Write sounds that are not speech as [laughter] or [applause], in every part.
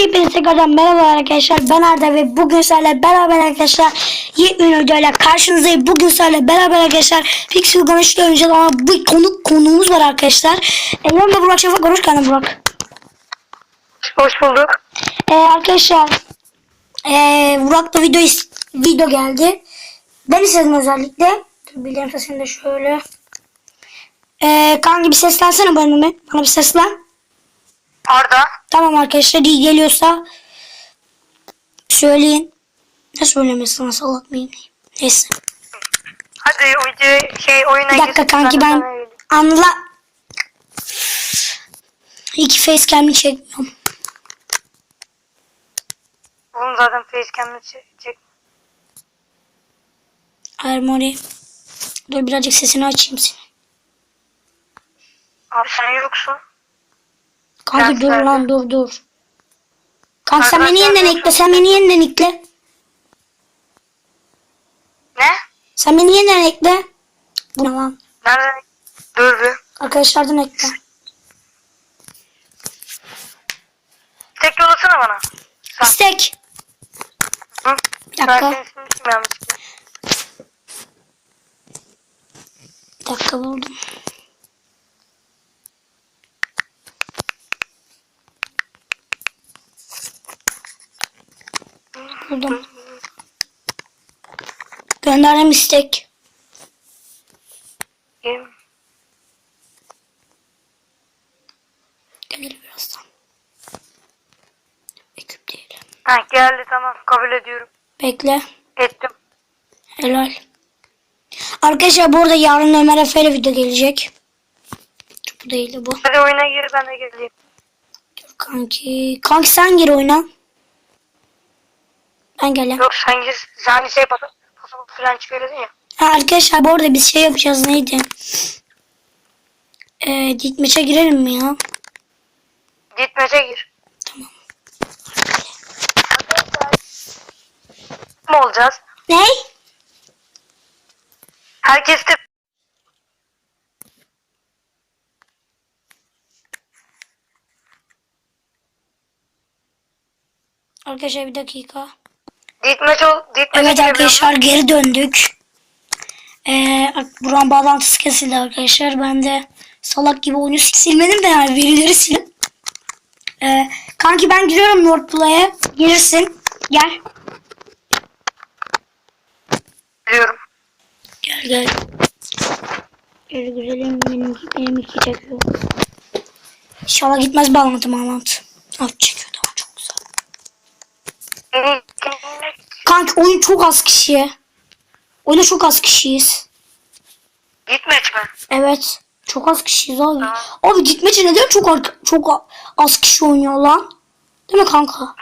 Hepinize tekrardan merhaba arkadaşlar. Ben Arda ve bugün sizlerle beraber arkadaşlar yeni videoyla karşınızdayım. Bugün sizlerle beraber arkadaşlar Pixel Gun'ı oynayacağız ama bu konuk konuğumuz var arkadaşlar. Yanımda Burak Şafak. Hoş geldin Burak. Hoş bulduk. E, arkadaşlar e, Burak'ta video, video geldi. Ben istedim özellikle. Dur bildiğim sesini de şöyle. E, kanka bir seslensene bana, bana bir seslen. Arda. Tamam arkadaşlar iyi geliyorsa söyleyin. Ne söylemesi nasıl anlatmayayım diyeyim. Neyse. Hadi video şey oyuna Bir dakika kanki ben anla. İki facecam'li çekmiyorum. Oğlum zaten facecam'le çek. çek. Harmony. Dur birazcık sesini açayım senin. Abi sen yoksun. Kanki dur lan dur dur. Kanka sen beni yeniden ekle. Sen beni yeniden ekle. Ne? Sen beni yeniden ekle. Lan? Nereden? Dur bir. Arkadaşlardan ekle. Tek yollasana bana. Sen. İstek. Hı? Bir dakika. Ben senin ismini bilmiyorum. Bir dakika. Buldum. Gönderdim istek. Yemin. Gelir birazdan. Ekip değil. Ha geldi tamam kabul ediyorum. Bekle. Ettim. Helal. Arkadaşlar bu arada yarın Ömer Efe ile video gelecek. Bu değildi bu. Hadi oyuna gir ben de geleyim. Dur kanki. Kanki sen gir oyuna. Ben gelem. Yok sen gir. Sen şey pasaport falan çıkarıyordun ya. Ha, arkadaşlar bu arada biz şey yapacağız neydi? Ee, gitmeçe girelim mi ya? Gitmece gir. Tamam. Ne olacağız? Ne? Herkes de Arkadaşlar bir dakika. Gitmece ol. Gitmece Evet arkadaşlar geri döndük. Ee, buranın bağlantısı kesildi arkadaşlar. Ben de salak gibi oyunu silmedim de yani verileri silip. Ee, kanki ben giriyorum Nordplay'e. Gelirsin. Gel. Biliyorum. Gel gel. Gel güzelim benim, benim iki çekiyor. İnşallah gitmez bağlantı bağlantı. Ah çekiyor tamam çok güzel. Kanki oyun çok az kişiye. Oyunda çok az kişiyiz. Gitmeç mi? Evet. Çok az kişiyiz abi. Abi gitmece neden çok çok az kişi oynuyor lan? Değil mi kanka?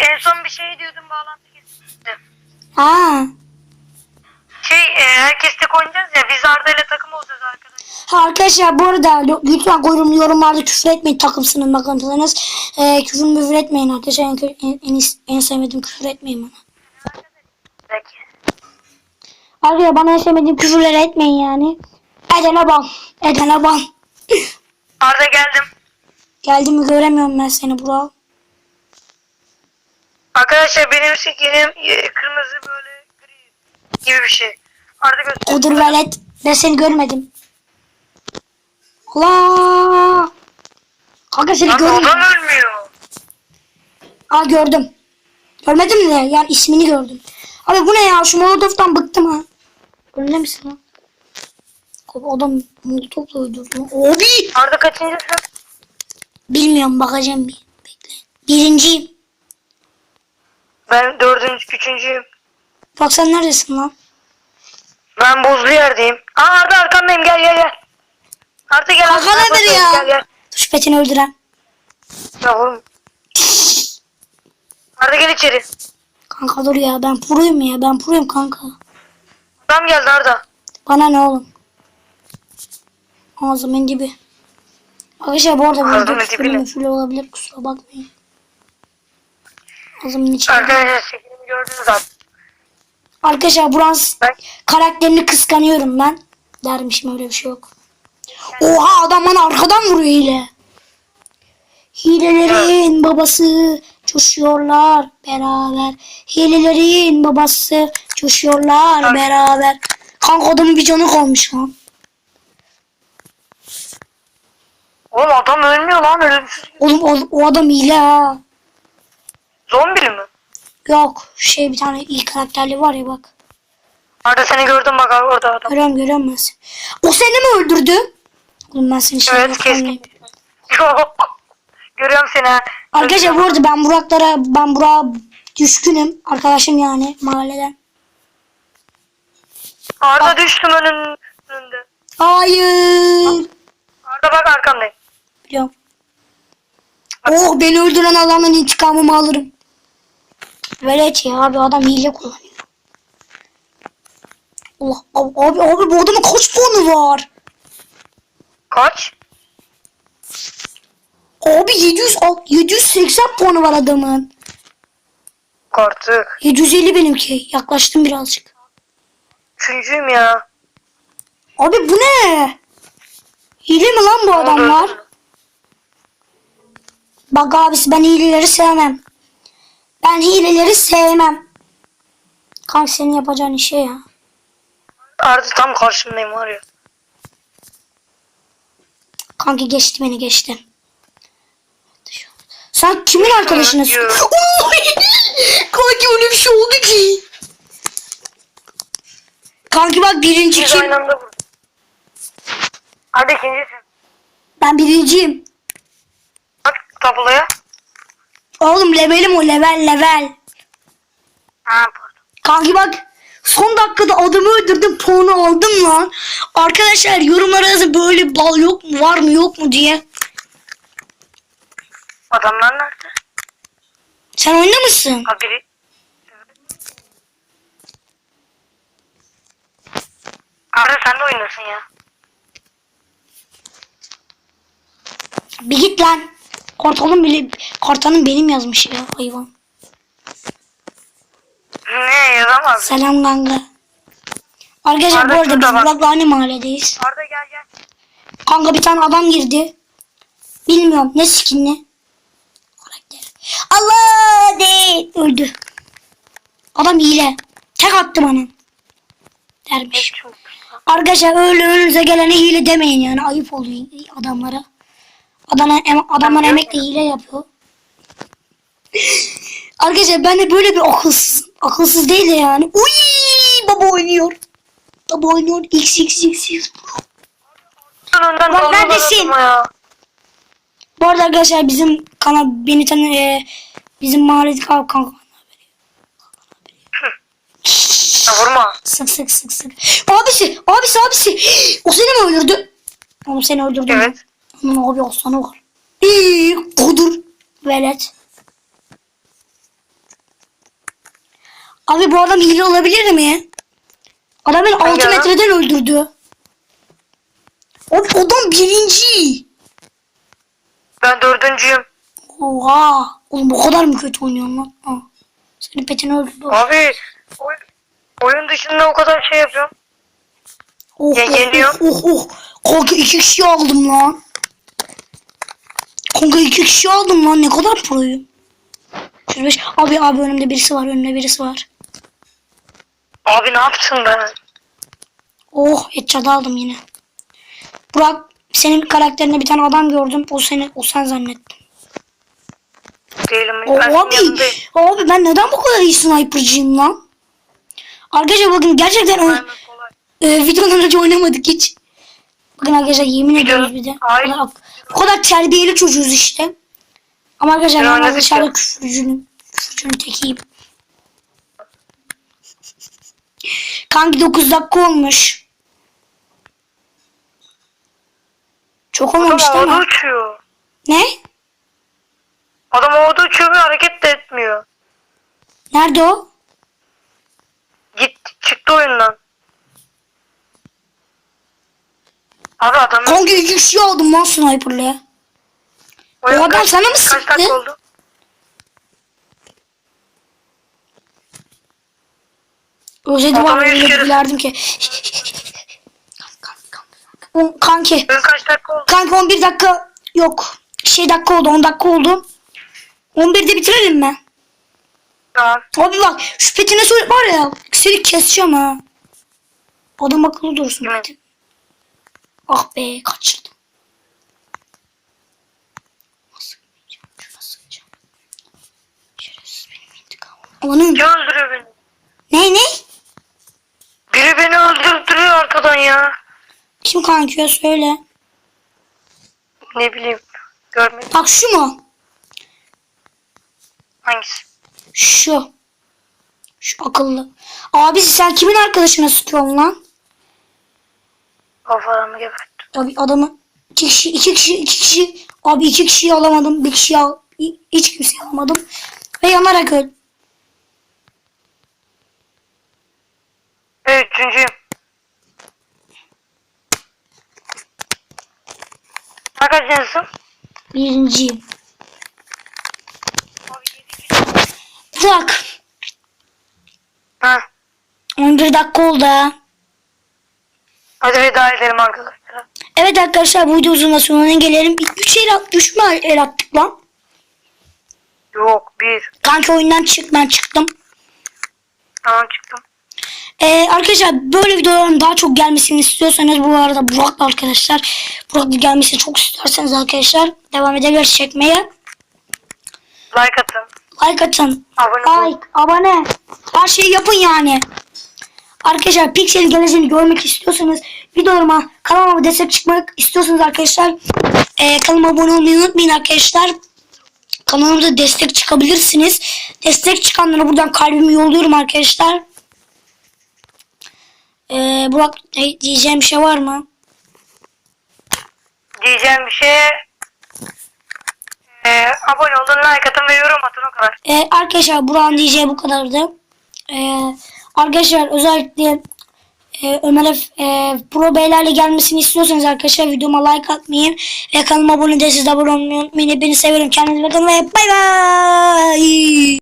En son bir şey diyordum bağlantı kesildi. Ha. Şey e, herkes tek oynayacağız ya biz Arda ile takım olacağız arkadaşlar. Ha arkadaşlar bu arada lütfen yorum, yorumlarda küfür etmeyin takımsının bakıntılarınız. Ee, küfür müfür etmeyin arkadaşlar. En, en, en, en sevmediğim küfür etmeyin bana. Peki. Arkadaşlar bana sevmediğim küfürleri etmeyin yani. Edene ban. Edene ban. Arda geldim. Geldi mi göremiyorum ben seni Burak. Arkadaşlar benim skinim kırmızı böyle gri gibi bir şey. Arda göster. Odur velet. Ben seni görmedim. Allah. Kanka seni görmedim. adam ölmüyor. Aa gördüm. Görmedim de yani ismini gördüm. Abi bu ne ya? Şu Molotov'tan bıktım ha. Önde misin lan? Abi adam Molotov'la öldürdü. Abi! Arda kaçıncısın? Bilmiyorum bakacağım bir. Bekle. Birinciyim. Ben dördüncü, üçüncüyüm. Bak sen neredesin lan? Ben buzlu yerdeyim. Aa Arda arkandayım gel gel gel. Arda gel. Arda, nedir ya? Gel gel. Dur Petini öldüren. Ya oğlum. Arda gel içeri. Kanka dur ya ben proyum ya ben proyum kanka. Adam geldi Arda. Bana ne oğlum? Ağzımın dibi. Arkadaşlar bu arada Ağzımın burada dibi küfürlü olabilir kusura bakmayın. Ağzımın içi. Arkadaşlar şeklimi gördünüz zaten. Arkadaşlar buranın Ben karakterini kıskanıyorum ben. Dermişim öyle bir şey yok. Oha adam bana arkadan vuruyor hile. Hilelerin babası coşuyorlar beraber. Hilelerin babası coşuyorlar Bak. beraber. Kanka adamın bir canı kalmış lan. Oğlum adam ölmüyor lan ölümsüz. Oğlum o, o adam hile ha. Zombili mi? Yok şey bir tane iyi karakterli var ya bak. Arda seni gördüm bak abi orada adam. Görüyorum görüyorum ben seni. O seni mi öldürdü? Oğlum ben seni şey Evet keskin. Yok. Görüyorum seni. ha. Arkadaşlar bu arada ben Burak'lara ben Burak'a düşkünüm. Arkadaşım yani mahalleden. Arda düştüm önün- önünde. Hayır. Arda bak arkamdayım. Biliyorum. Oh beni öldüren adamdan intikamımı alırım. Velet ya abi adam hile kullanıyor. Allah abi, abi, abi bu adamın kaç puanı var? Kaç? Abi 700 al- 780 puanı var adamın. Artık. 750 benimki. Yaklaştım birazcık. Üçüncüyüm ya. Abi bu ne? Hile mi lan bu adamlar? Bak abisi ben hileleri sevmem. Ben hileleri sevmem. Kanka senin yapacağın işe ya. Arda tam karşımdayım var ya. Kanka geçti beni geçti. Sen kimin arkadaşınız? [laughs] Kanki öyle bir şey oldu ki. Kanki bak birinci Biz kim? Hadi ikincisin. Ben birinciyim. Bak tabloya. Oğlum levelim o level level. Ha pardon. Kanki bak son dakikada adamı öldürdüm puanı aldım lan. Arkadaşlar yorumlara yazın böyle bal yok mu var mı yok mu diye. Adamlar nerede? Sen oyunda mısın? Ha biri. Arda sen de oynasın ya. Bir git lan. Kartalın bile kartanın benim yazmış ya hayvan. Ne yazamaz. Selam kanka. Arkadaşlar Arda bu arada biz. Burak'la aynı mahalledeyiz. Arda gel gel. Kanka bir tane adam girdi. Bilmiyorum ne skinli. Allah de öldü. Adam hile. Tek attı bana. Dermiş. Arkadaşlar öyle önünüze gelene hile demeyin yani ayıp oluyor adamlara. Adana, em- adamlar emekle hile yapıyor. Arkadaşlar ben de böyle bir akılsız, akılsız değil de yani. Uy baba oynuyor. Baba oynuyor. X X X X. Dalga neredesin? Bu arada arkadaşlar bizim kanal beni tanı e, bizim mahallede kanka vurma. Sık sık sık sık. Abisi abisi abisi. O seni mi öldürdü? Oğlum seni öldürdü. Evet. Onun abi aslanı var. İyi kudur. Velet. Abi bu adam hile olabilir mi? Adam beni 6 adam? metreden öldürdü. Abi adam birinci. Ben dördüncüyüm. Oha. Oğlum bu kadar mı kötü oynuyorsun lan? Ha. Senin petini öldürdü. Abi oy- oyun dışında o kadar şey yapıyorum. Oh, Ya oh, geliyor. oh, oh, oh. Kanka iki kişi aldım lan. Kanka iki kişi aldım lan. Ne kadar proyum. Beş. Abi abi önümde birisi var. Önümde birisi var. Abi ne yaptın ben? Oh headshot aldım yine. Burak senin karakterinde bir tane adam gördüm. O seni o sen zannettim. Değilim. O, abi, yanındayım. abi ben neden bu kadar iyi sniper'cıyım lan? Arkadaşlar bakın gerçekten o, e, videodan önce oynamadık hiç. Bakın arkadaşlar yemin ediyoruz bir de. Hayır. kadar, terbiyeli çocuğuz işte. Ama arkadaşlar Ben ya. küfürcünün, küfürcünün tekiyim. Kanki 9 dakika olmuş. Çok olmamış Adam değil havada mi? uçuyor. Ne? Adam havada uçuyor ve hareket de etmiyor. Nerede o? Git çıktı oyundan. Abi adam Kanka iki kişi aldım lan sniper'la. oyun o adam sana mı Kaç sıktı? dakika oldu? Özledim Adamı abi yüz öyle kere- gülerdim ki. Kanki, kanki, kanki. Kaç dakika oldu? Kanka 11 dakika yok. Şey dakika oldu 10 dakika oldu. 11'de bitirelim mi? Tamam. Abi bak şu petine söyle var ya seni keseceğim ha. Adam akıllı dursun Evet. Ah be kaçırdım. Amanın. Kim öldürüyor beni? Ne ne? Biri beni öldürtüyor arkadan ya. Kim kankiyor söyle. Ne bileyim. Görmedim. Bak şu mu? Hangisi? Şu. Şu akıllı. Abi sen kimin arkadaşına sıkıyorsun lan? Kafalarımı geberttim. Abi adamı iki kişi, iki kişi, iki kişi. Abi iki kişiyi alamadım. Bir kişiyi al. hi- Hiç kimseyi alamadım. Ve yanarak öl. Ve üçüncüyüm. Kaçıncısın? Birinciyim. Bak. Ha. 11 dakika oldu ha. Hadi veda edelim arkadaşlar. Evet arkadaşlar bu videomuzun da sonuna gelelim. 3 el, at- üç mü el attık lan? Yok bir. Kanki oyundan çık ben çıktım. Tamam çıktım. Ee, arkadaşlar böyle videoların daha çok gelmesini istiyorsanız bu arada Burak'la arkadaşlar Burak'la gelmesini çok isterseniz arkadaşlar devam edebiliriz çekmeye. Like atın. Like atın. Abone. Like, abone. Her şeyi yapın yani. Arkadaşlar Pixel geleceğini görmek istiyorsanız videolarıma kanalıma destek çıkmak istiyorsanız arkadaşlar e, kanalıma abone olmayı unutmayın arkadaşlar. Kanalımıza destek çıkabilirsiniz. Destek çıkanlara buradan kalbimi yolluyorum arkadaşlar. E, Burak diyeceğim bir şey var mı? Diyeceğim bir şey. Ee, abone olun, like atın ve yorum atın o kadar. E, arkadaşlar Burak'ın diyeceği bu kadardı. E, arkadaşlar özellikle e, Ömer F- e, Pro Beylerle gelmesini istiyorsanız arkadaşlar videoma like atmayı ve kanalıma abone değilseniz de abone olmayı unutmayın. Hepinizi seviyorum. Kendinize bakın ve bay bay.